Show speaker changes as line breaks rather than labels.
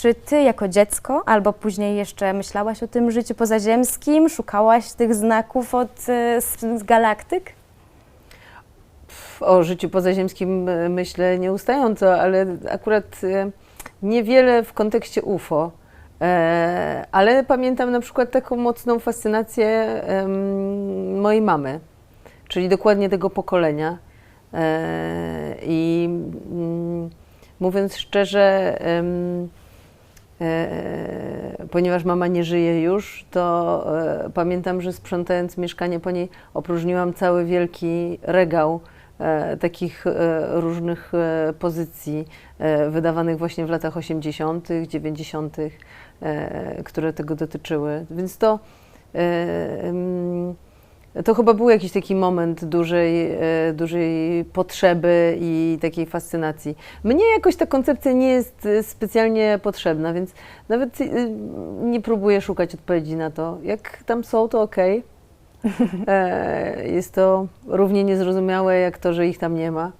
Czy ty jako dziecko, albo później jeszcze myślałaś o tym życiu pozaziemskim? Szukałaś tych znaków od e, z, z galaktyk?
o życiu pozaziemskim e, myślę nieustająco, ale akurat e, niewiele w kontekście UFO. E, Ale pamiętam na przykład taką mocną fascynację mojej mamy, czyli dokładnie tego pokolenia. E, I mm, mówiąc szczerze, ponieważ mama nie żyje już, to e, pamiętam, że sprzątając mieszkanie po niej opróżniłam cały wielki regał e, takich e, różnych e, pozycji e, wydawanych właśnie w latach 80., 90., e, które tego dotyczyły. Więc to, e, to chyba był jakiś taki moment dużej, e, dużej potrzeby i takiej fascynacji. Mnie jakoś ta koncepcja nie jest e, specjalnie potrzebna, więc nawet e, nie próbuję szukać odpowiedzi na to. Jak tam są, to. E, Jest to równie niezrozumiałe jak to, że ich tam nie ma.